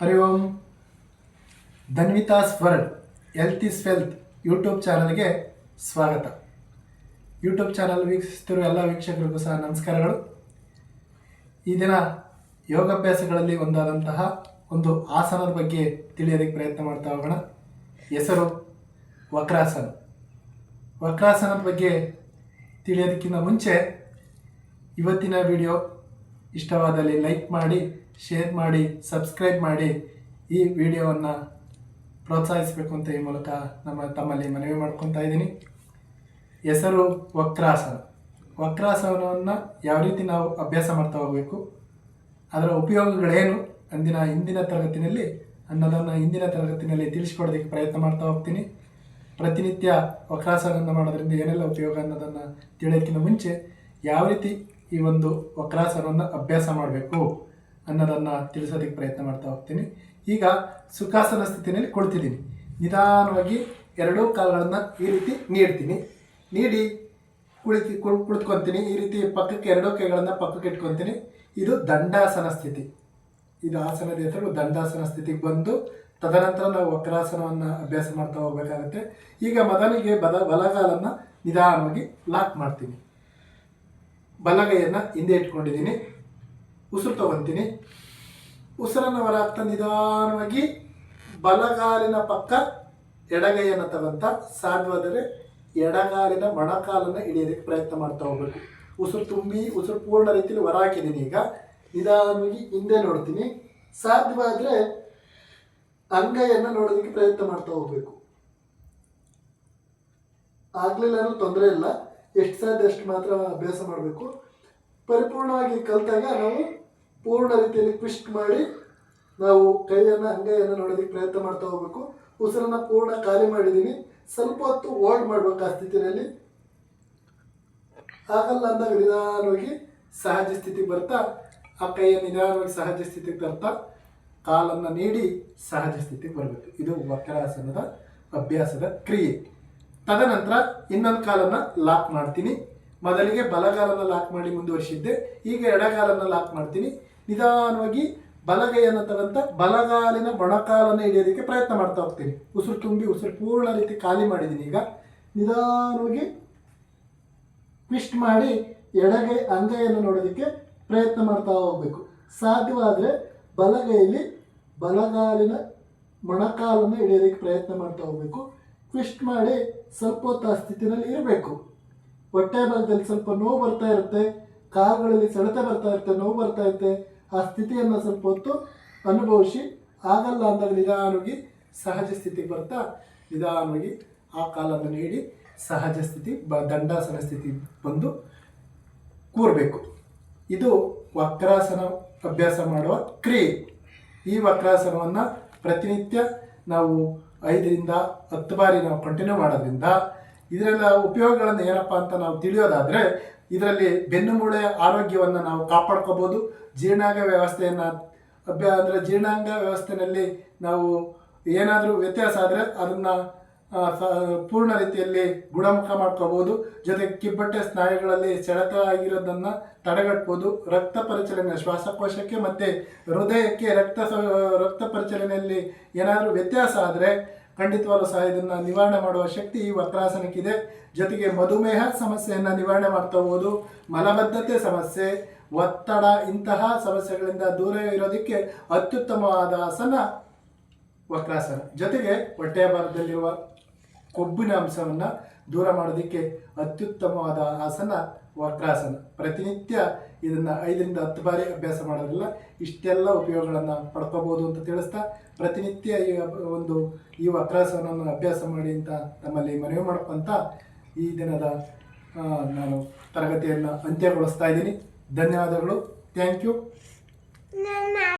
Hari Om. ಧನ್ವಿತಾಸ್ world health is wealth YouTube ಚಾನಲ್ಗೆ ಸ್ವಾಗತ. YouTube channel ವೀಕ್ಷಿಸ್ತಿರುವ ಎಲ್ಲ ವೀಕ್ಷಕರಿಗೂ ಸಹ ನಮಸ್ಕಾರಗಳು. ಈ ದಿನ ಯೋಗಾಭ್ಯಾಸಗಳಲ್ಲಿ ಒಂದಾದಂತಹ ಒಂದು ಆಸನದ ಬಗ್ಗೆ ತಿಳಿಯೋದಕ್ಕೆ ಪ್ರಯತ್ನ ಮಾಡ್ತಾ ಹೋಗೋಣ. ಹೆಸರು ವಕ್ರಾಸನ. ವಕ್ರಾಸನದ ಬಗ್ಗೆ ತಿಳಿಯೋದಕ್ಕಿಂತ ಮುಂಚೆ ಇವತ್ತಿನ ವಿಡಿಯೋ ಇಷ್ಟವಾದಲ್ಲಿ ಲೈಕ್ ಮಾಡಿ ಶೇರ್ ಮಾಡಿ ಸಬ್ಸ್ಕ್ರೈಬ್ ಮಾಡಿ ಈ ವಿಡಿಯೋವನ್ನು ಪ್ರೋತ್ಸಾಹಿಸಬೇಕು ಅಂತ ಈ ಮೂಲಕ ನಮ್ಮ ತಮ್ಮಲ್ಲಿ ಮನವಿ ಮಾಡ್ಕೊತಾ ಇದ್ದೀನಿ. ಹೆಸರು ವಕ್ರಾಸನ. ವಕ್ರಾಸನವನ್ನು ಯಾವ ರೀತಿ ನಾವು ಅಭ್ಯಾಸ ಮಾಡ್ತಾ ಹೋಗಬೇಕು, ಅದರ ಉಪಯೋಗಗಳೇನು ಅಂದಿನ ಹಿಂದಿನ ತರಗತಿನಲ್ಲಿ ಅನ್ನೋದನ್ನು ಹಿಂದಿನ ತರಗತಿನಲ್ಲಿ ತಿಳಿಸ್ಕೊಡೋದಕ್ಕೆ ಪ್ರಯತ್ನ ಮಾಡ್ತಾ ಹೋಗ್ತೀನಿ. ಪ್ರತಿನಿತ್ಯ ವಕ್ರಾಸನವನ್ನು ಮಾಡೋದ್ರಿಂದ ಏನೆಲ್ಲ ಉಪಯೋಗ ಅನ್ನೋದನ್ನು ತಿಳಿಯೋದಕ್ಕಿಂತ ಮುಂಚೆ ಯಾವ ರೀತಿ ಈ ಒಂದು ವಕ್ರಾಸನವನ್ನು ಅಭ್ಯಾಸ ಮಾಡಬೇಕು? ಅನ್ನೋದನ್ನು ತಿಳಿಸೋದಕ್ಕೆ ಪ್ರಯತ್ನ ಮಾಡ್ತಾ ಹೋಗ್ತೀನಿ. ಈಗ ಸುಖಾಸನ ಸ್ಥಿತಿಯಲ್ಲಿ ಕುಳಿತಿದ್ದೀನಿ. ನಿಧಾನವಾಗಿ ಎರಡೂ ಕಾಲುಗಳನ್ನು ಈ ರೀತಿ ನೀಡ್ತೀನಿ. ನೀಡಿ ಕುಳಿತು ಕುಳ್ ಕುಳಿತ್ಕೊತೀನಿ. ಈ ರೀತಿ ಪಕ್ಕಕ್ಕೆ ಎರಡೂ ಕೈಗಳನ್ನು ಪಕ್ಕಕ್ಕೆ ಇಟ್ಕೊತೀನಿ. ಇದು ದಂಡಾಸನ ಸ್ಥಿತಿ. ಇದು ಆಸನದ ಹೆಸರು ದಂಡಾಸನ ಸ್ಥಿತಿಗೆ ಬಂದು ತದನಂತರ ನಾವು ವಕ್ರಾಸನವನ್ನು ಅಭ್ಯಾಸ ಮಾಡ್ತಾ ಹೋಗಬೇಕಾಗುತ್ತೆ. ಈಗ ಮೊದಲಿಗೆ ಬಲ ಬಲಗಾಲನ್ನು ನಿಧಾನವಾಗಿ ಲಾಕ್ ಮಾಡ್ತೀನಿ. ಬಲಗೈಯನ್ನು ಹಿಂದೆ ಇಟ್ಕೊಂಡಿದ್ದೀನಿ. ಉಸಿರು ತಗೊತೀನಿ ಉಸಿರನ್ನು ಹೊರಾಗ್ತಾ ನಿಧಾನವಾಗಿ ಬಲಗಾಲಿನ ಪಕ್ಕ ಎಡಗೈಯನ್ನು ತಗೊಂತ ಸಾಧ್ಯವಾದರೆ ಎಡಗಾಲಿನ ಮೊಣಕಾಲನ್ನು ಹಿಡಿಯೋದಕ್ಕೆ ಪ್ರಯತ್ನ ಮಾಡ್ತಾ ಹೋಗ್ಬೇಕು. ಉಸಿರು ತುಂಬಿ, ಉಸಿರು ಪೂರ್ಣ ರೀತಿಯಲ್ಲಿ ಹೊರ ಹಾಕಿದ್ದೀನಿ ಈಗ. ನಿಧಾನವಾಗಿ ಹಿಂದೆ ನೋಡ್ತೀನಿ. ಸಾಧ್ಯವಾದರೆ ಅಂಗೈಯನ್ನು ನೋಡೋದಕ್ಕೆ ಪ್ರಯತ್ನ ಮಾಡ್ತಾ ಹೋಗ್ಬೇಕು. ಆಗಲಿಲ್ಲ ಅನ್ನೋ ತೊಂದರೆ ಇಲ್ಲ. ಎಷ್ಟು ಸಾಧ್ಯ ಅಷ್ಟು ಮಾತ್ರ ಅಭ್ಯಾಸ ಮಾಡಬೇಕು. ಪರಿಪೂರ್ಣವಾಗಿ ಕಲಿತಾಗ ನಾವು ಪೂರ್ಣ ರೀತಿಯಲ್ಲಿ ಟ್ವಿಸ್ಟ್ ಮಾಡಿ ನಾವು ಕೈಯನ್ನು, ಅಂಗೈಯನ್ನು ನೋಡೋದಕ್ಕೆ ಪ್ರಯತ್ನ ಮಾಡ್ತಾ ಹೋಗ್ಬೇಕು. ಉಸಿರನ್ನು ಪೂರ್ಣ ಖಾಲಿ ಮಾಡಿದ್ದೀನಿ ಸ್ವಲ್ಪ ಹೊತ್ತು ಹೋಲ್ಡ್ ಮಾಡ್ಬೇಕು ಆ ಸ್ಥಿತಿನಲ್ಲಿ. ಆಗಲ್ಲ ಅಂದಾಗ ನಿಧಾನವಾಗಿ ಸಹಜ ಸ್ಥಿತಿಗೆ ಬರ್ತಾ, ಆ ಕೈಯ ನಿಧಾನವಾಗಿ ಸಹಜ ಸ್ಥಿತಿಗೆ ತರ್ತಾ, ಕಾಲನ್ನು ನೀಡಿ ಸಹಜ ಸ್ಥಿತಿಗೆ ಬರಬೇಕು. ಇದು ವಕ್ರಾಸನದ ಅಭ್ಯಾಸದ ಕ್ರಿಯೆ. ತದನಂತರ ಇನ್ನೊಂದು ಕಾಲನ್ನು ಲಾಕ್ ಮಾಡ್ತೀನಿ. ಮೊದಲಿಗೆ ಬಲಗಾಲನ ಲಾಕ್ ಮಾಡಿ ಮುಂದುವರಿಸಿದ್ದೆ. ಈಗ ಎಡಗಾಲನ್ನು ಲಾಕ್ ಮಾಡ್ತೀನಿ. ನಿಧಾನವಾಗಿ ಬಲಗೈಯನ್ನು ತಗೊಂತ ಬಲಗಾಲಿನ ಮೊಣಕಾಲನ್ನು ಹಿಡಿಯೋದಕ್ಕೆ ಪ್ರಯತ್ನ ಮಾಡ್ತಾ ಹೋಗ್ತೀನಿ. ಉಸಿರು ತುಂಬಿ ಉಸಿರು ಪೂರ್ಣ ರೀತಿ ಖಾಲಿ ಮಾಡಿದ್ದೀನಿ ಈಗ. ನಿಧಾನವಾಗಿ ಟ್ವಿಸ್ಟ್ ಮಾಡಿ ಎಡಗೈ, ಅಂಗೈಯನ್ನು ನೋಡೋದಕ್ಕೆ ಪ್ರಯತ್ನ ಮಾಡ್ತಾ ಹೋಗಬೇಕು. ಸಾಧ್ಯವಾದರೆ ಬಲಗೈಯಲ್ಲಿ ಬಲಗಾಲಿನ ಮೊಣಕಾಲನ್ನು ಹಿಡಿಯೋದಕ್ಕೆ ಪ್ರಯತ್ನ ಮಾಡ್ತಾ ಹೋಗಬೇಕು. ಟ್ವಿಸ್ಟ್ ಮಾಡಿ ಸ್ವಲ್ಪ ಹೊತ್ತು ಆ ಸ್ಥಿತಿನಲ್ಲಿ ಇರಬೇಕು. ಹೊಟ್ಟೆ ಭಾಗದಲ್ಲಿ ಸ್ವಲ್ಪ ನೋವು ಬರ್ತಾ ಇರುತ್ತೆ, ಕಾಲುಗಳಲ್ಲಿ ಸೆಳೆತ ಬರ್ತಾ ಇರುತ್ತೆ, ನೋವು ಬರ್ತಾ ಇರುತ್ತೆ. ಆ ಸ್ಥಿತಿಯನ್ನು ಸ್ವಲ್ಪ ಹೊತ್ತು ಅನುಭವಿಸಿ, ಆಗಲ್ಲ ಅಂದಾಗ ನಿಧಾನವಾಗಿ ಸಹಜ ಸ್ಥಿತಿಗೆ ಬರ್ತಾ ನಿಧಾನವಾಗಿ ಆ ಕಾಲವನ್ನು ನೀಡಿ ಸಹಜ ಸ್ಥಿತಿ ಬ, ದಂಡಾಸನ ಸ್ಥಿತಿ ಬಂದು ಕೂರಬೇಕು. ಇದು ವಕ್ರಾಸನ ಅಭ್ಯಾಸ ಮಾಡುವ ಕ್ರಿಯೆ. ಈ ವಕ್ರಾಸನವನ್ನು ಪ್ರತಿನಿತ್ಯ ನಾವು ಐದರಿಂದ ಹತ್ತು ಬಾರಿ ನಾವು ಕಂಟಿನ್ಯೂ ಮಾಡೋದ್ರಿಂದ ಇದರೆಲ್ಲ ಉಪಯೋಗಗಳನ್ನು ಏನಪ್ಪ ಅಂತ ನಾವು ತಿಳಿಯೋದಾದರೆ ಇದರಲ್ಲಿ ಬೆನ್ನು ಮೂಳೆಯ ಆರೋಗ್ಯವನ್ನು ನಾವು ಕಾಪಾಡ್ಕೋಬೋದು. ಜೀರ್ಣಾಂಗ ವ್ಯವಸ್ಥೆಯನ್ನು ಅಭ್ಯ ಅಂದರೆ ಜೀರ್ಣಾಂಗ ವ್ಯವಸ್ಥೆಯಲ್ಲಿ ನಾವು ಏನಾದರೂ ವ್ಯತ್ಯಾಸ ಆದರೆ ಅದನ್ನು ಪೂರ್ಣ ರೀತಿಯಲ್ಲಿ ಗುಣಮುಖ ಮಾಡ್ಕೋಬೋದು. ಜೊತೆಗೆ ಕಿಬ್ಬಟ್ಟೆ ಸ್ನಾಯುಗಳಲ್ಲಿ ಸೆಳೆತ ಆಗಿರೋದನ್ನು ತಡೆಗಟ್ಬೋದು. ರಕ್ತ ಪರಿಚಲನೆ, ಶ್ವಾಸಕೋಶಕ್ಕೆ ಮತ್ತು ಹೃದಯಕ್ಕೆ ರಕ್ತ ರಕ್ತ ಪರಿಚಲನೆಯಲ್ಲಿ ಏನಾದರೂ ವ್ಯತ್ಯಾಸ ಆದರೆ ಖಂಡಿತವಾಗ್ಲೂ ಸಹ ಇದನ್ನು ನಿವಾರಣೆ ಮಾಡುವ ಶಕ್ತಿ ಈ ವಕ್ರಾಸನಕ್ಕಿದೆ. ಜೊತೆಗೆ ಮಧುಮೇಹ ಸಮಸ್ಯೆಯನ್ನು ನಿವಾರಣೆ ಮಾಡ್ತಾ ಹೋಗೋದು, ಮಲಬದ್ಧತೆ ಸಮಸ್ಯೆ, ಒತ್ತಡ, ಇಂತಹ ಸಮಸ್ಯೆಗಳಿಂದ ದೂರ ಇರೋದಕ್ಕೆ ಅತ್ಯುತ್ತಮವಾದ ಆಸನ ವಕ್ರಾಸನ. ಜೊತೆಗೆ ಹೊಟ್ಟೆಯ ಭಾಗದಲ್ಲಿರುವ ಕೊಬ್ಬಿನ ಅಂಶವನ್ನು ದೂರ ಮಾಡೋದಕ್ಕೆ ಅತ್ಯುತ್ತಮವಾದ ಆಸನ ವಕ್ರಾಸನ. ಪ್ರತಿನಿತ್ಯ ಇದನ್ನು ಐದರಿಂದ ಹತ್ತು ಬಾರಿ ಅಭ್ಯಾಸ ಮಾಡೋದಿಲ್ಲ ಇಷ್ಟೆಲ್ಲ ಉಪಯೋಗಗಳನ್ನು ಪಡ್ಕೋಬೋದು ಅಂತ ತಿಳಿಸ್ತಾ ಪ್ರತಿನಿತ್ಯ ಈ ಒಂದು ಈ ವಕ್ರಾಸನವನ್ನು ಅಭ್ಯಾಸ ಮಾಡಿ ಅಂತ ನಮ್ಮಲ್ಲಿ ಮನವಿ ಮಾಡ್ಕೊಂತ ಈ ದಿನದ ನಾನು ತರಗತಿಯನ್ನು ಅಂತ್ಯಗೊಳಿಸ್ತಾ ಇದ್ದೀನಿ. ಧನ್ಯವಾದಗಳು. Thank you.